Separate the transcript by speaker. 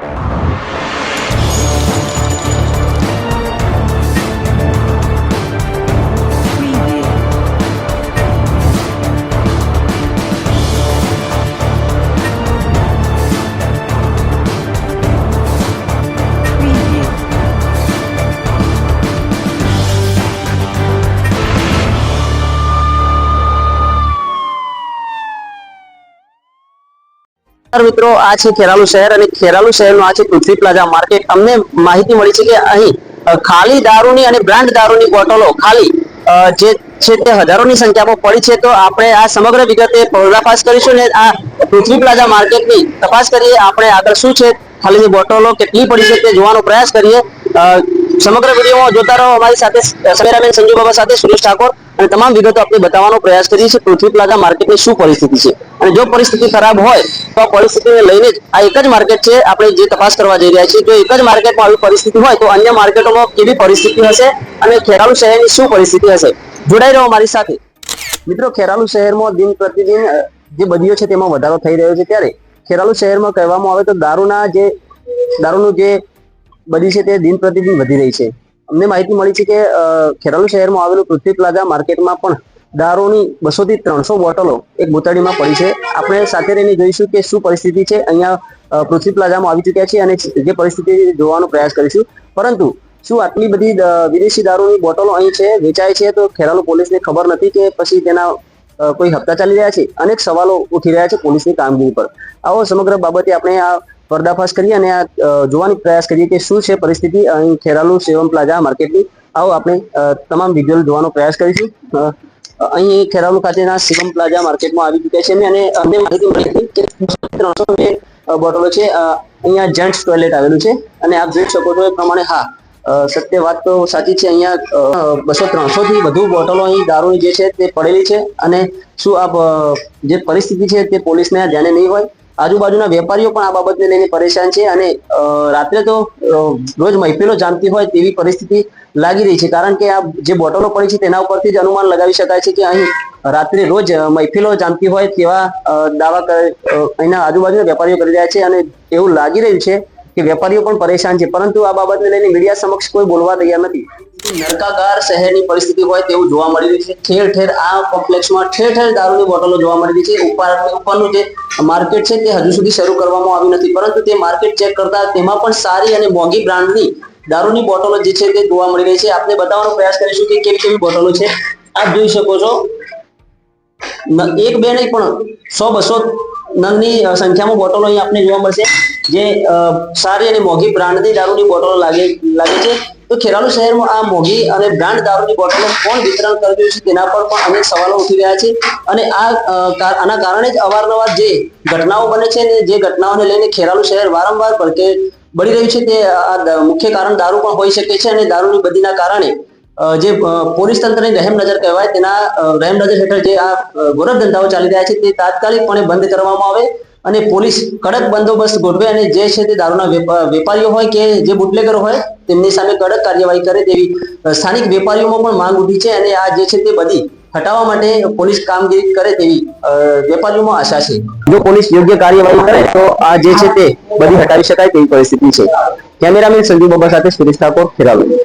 Speaker 1: you મિત્રો, આ છે ખેરાલુ શહેર અને ખેરાલુ શહેરનું આ છે પૃથ્વી પ્લાઝા માર્કેટ. અમને માહિતી મળી છે કે અહીં ખાલી દારૂની અને બ્રાન્ડ દારૂની બોટલો, ખાલી જે છે તે હજારોની સંખ્યામાં પડી છે, તો આપણે આ સમગ્ર વિગતે પર્દાફાશ કરીશું ને આ પૃથ્વી પ્લાઝા માર્કેટની તપાસ કરીએ, આપણે આગળ શું છે, ખાલી બોટલો કેટલી પડી છે તે જોવાનો પ્રયાસ કરીએ. સમગ્ર વિડીયોમાં જોતા રહો અમારી સાથે સમીરાબેન સંજુ બાબા સાથે સુરેશ ઠાકોર. અને તમામ વિગતો આપણે બતાવવાનો પ્રયાસ કરીએ છીએ. પૃથ્વી પ્લાઝા માર્કેટની શું પરિસ્થિતિ છે? અને જો પરિસ્થિતિ ખરાબ હોય, તો આ પરિસ્થિતિને લઈને જ આ એક જ માર્કેટ છે. આપણે જે તપાસ કરવા જઈ રહ્યા છીએ જો એક જ માર્કેટમાં આવી પરિસ્થિતિ હોય, તો અન્ય માર્કેટોમાં કેવી પરિસ્થિતિ હશે? અને ખેરાલુ શહેરની શું પરિસ્થિતિ હશે? જોડાઈ રહો મારી સાથે. મિત્રો, ખેરાલુ શહેરમાં દિન પ્રતિદિન જે બદીઓ છે તેમાં વધારો થઈ રહ્યો છે ત્યારે ખેરાલુ શહેરમાં કહેવામાં આવે તો દારૂના જે, દારૂનું જે બધી છે તે દિન પ્રતિદિન વધી રહી છે. અમને માહિતી મળી છે કે ખેરાલુ શહેરમાં આવેલું પૃથ્વી પ્લાઝા માર્કેટમાં પણ દારૂની બસો થી ત્રણસો બોટલો એક બોતડીમાં પડી છે. આપણે સાથે રહીને જોઈશું કે શું પરિસ્થિતિ છે. અહીંયા પૃથ્વી પ્લાઝામાં આવી ચૂક્યા છે અને જે પરિસ્થિતિ જોવાનો પ્રયાસ કરીશું. પરંતુ શું આટલી બધી વિદેશી દારૂની બોટલો અહીં છે, વેચાય છે તો ખેરાલુ પોલીસને ખબર નથી કે પછી તેના કોઈ હપ્તા ચાલી રહ્યા છે? અનેક સવાલો ઉઠી રહ્યા છે પોલીસની કામગીરી પર. આવો સમગ્ર બાબતે આપણે આ પર્દાફાશ કરીએ અને આ જોવાનો પ્રયાસ કરીએ કે શું છે પરિસ્થિતિ. અહીં ખેરાલુ સેવમ પ્લાઝા માર્કેટની. આવો આપણે તમામ વિઝ્યુઅલ જોવાનો પ્રયાસ કરીશું. અહીં ખેરાલુ ખાતેના શિવમ પ્લાઝા માર્કેટમાં આવી ચૂક્યા છે અને અમને માહિતી મળી હતી કે ત્રણસો બોટલો છે. અહીંયા જેન્ટ્સ ટોયલેટ આવેલું છે. અને આપ જોઈ શકો છો એ પ્રમાણે હા સત્ય વાત તો સાચી છે. અહીંયા બસો ત્રણસો થી વધુ બોટલો અહીં દારૂની જે છે તે પડેલી છે. અને શું આપ જે પરિસ્થિતિ છે તે પોલીસને ધ્યાને નહીં હોય? આજુબાજુના વેપારીઓ પણ આ બાબતને લઈને પરેશાન છે અને રાત્રે તો રોજ મહેફિલો જામતી હોય તેવી પરિસ્થિતિ લાગી રહી છે. કારણ કે આ જે બોટલો પડી છે તેના ઉપરથી જ અનુમાન લગાવી શકાય છે કે અહીં રાત્રે રોજ મહેફિલો જામતી હોય તેવા દાવા અહીંના આજુબાજુના વેપારીઓ કરી રહ્યા છે અને એવું લાગી રહ્યું છે કે વેપારીઓ પણ પરેશાન છે. પરંતુ આ બાબતને લઈને મીડિયા સમક્ષ કોઈ બોલવા તૈયાર નથી. નરકાગાર શહેરની પરિસ્થિતિ હોય તેવું જોવા મળી રહ્યું છે. ઠેર ઠેર આ કોમ્પ્લેક્સમાં ઠેર ઠેર દારૂની બોટલો જોવા મળી રહી છે. ઉપર ઉપરનું જે માર્કેટ છે તે હજુ સુધી શરૂ કરવામાં આવ્યું નથી. પરંતુ તે માર્કેટ ચેક કરતા તેમાં પણ સારી અને મોંઘી બ્રાન્ડની દારૂની બોટલો જે છે તે જોવા મળી રહી છે. આપણે બતાવવાનો પ્રયાસ કરીશું કે કેવી કેવી બોટલો છે. આપ જોઈ શકો છો. એક બે નહીં પણ સો બસો નંગની સંખ્યામાં બોટલો અહીં આપને જોવા મળશે. જે સારી અને મોંઘી બ્રાન્ડની દારૂની બોટલો લાગે લાગે છે. તો ખેરાલુ શહેરમાં આ મોંઘી અને બ્રાન્ડ દારૂની બોટલો કોણ વિતરણ કરી રહ્યું છે તેના પર પણ અનેક સવાલો ઉઠી રહ્યા છે. અને આ આના કારણે જ અવારનવાર જે ઘટનાઓ બને છે ને જે ઘટનાઓને લઈને ખેરાલુ શહેર વારંવાર ભડકે બળી રહ્યું છે તે આ મુખ્ય કારણ દારૂ પણ હોઈ શકે છે અને દારૂની બદીના કારણે જે પોલીસ તંત્રની રહેમ નજર કહેવાય તેના રહેમ નજર હેઠળ જે આ ગોરખ ધંધાઓ ચાલી રહ્યા છે તે તાત્કાલિકપણે બંધ કરવામાં આવે. અને પોલીસ કડક બંદોબસ્ત ગોઠવે અને જે છે તે દારૂના વેપારીઓ હોય કે જે બુટલેગર હોય, તેમની સામે કડક કાર્યવાહી કરે તેવી સ્થાનિક વેપારીઓમાં પણ માંગ ઉઠી છે અને આ જે છે તે બધી હટાવવા માટે પોલીસ કામગીરી કરે તેવી વેપારીઓમાં આશા છે. જો પોલીસ યોગ્ય કાર્યવાહી કરે, તો આ જે છે તે બધી હટાવી શકાય તેવી પરિસ્થિતિ છે. કેમેરામેન સંજીવ બાબા સાથે સુરેશ ઠાકોર, ખેરાલુ.